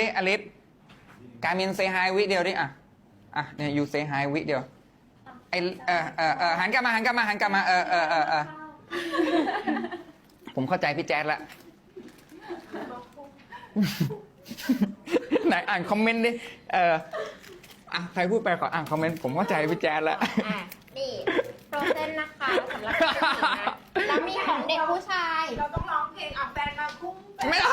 ดิอลิสการมินเซฮายวิเดียวดิอะอะเนี่ยยูเซฮายวิเดียวไอเออเออเออหันกลับมาหันกลับมาหันกลับมาเออเออเออเออผมเข้าใจพี่แจ๊ดละไหนอ่านคอมเมนต์ดิเอออะใครพูดไปขออ่านคอมเมนต์ผมเข้าใจพี่แจ๊ดละอะนี่โปรเซนนะคะสำหรับผู้หญิงนะแล้วมีของเด็กผู้ชาย เราต้องร้องเพลงอะแฟนมาคุ้มแฟนไม่ต้อง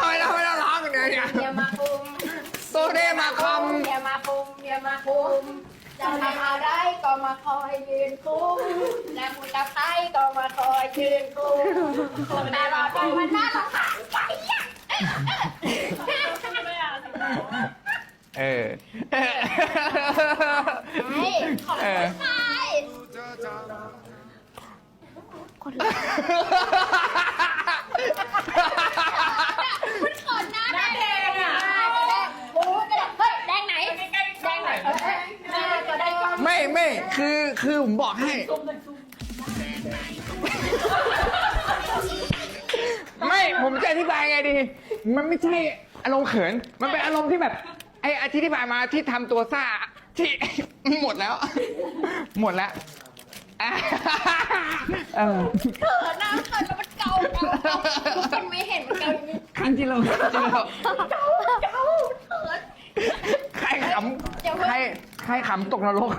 โซเดมาคอมเดี๋ยวมาคุมเดี๋ยวมาคุมจะทำอะไรก็มาคอยยืนคุมแล้วมุตะไคร้ก็มาคอยยืนคุมคนตลอดไปมันน่ารำคาญไปอะไม่เอาสิเออไอ้ของผู้ชายมันขนหน้าแดงอะแดงโอ้จะแดงเฮ้ยแดงไหนแดงไหนเออหน้าก็ ได้ก็ไม่ไม่คือคือผมบอกให้ ไม่ผมจะอธิบายไงดี มันไม่ใช่อารมณ์เขิน มันเป็นอารมณ์ที่แบบ ไอ้อาทิตย์ที่ผ่านมาที่ทำตัวซ่าที่ หมดแล้ว หมดแล้วอะเออเขินหน้าเขินแล้วมันเกาเกาเกาทุกคนไม่เห็นมันเกาอย่างนี้คันจิโร่คันจิโร่เกาเกาเขิน ใครขำใคร ใครขำตกนรก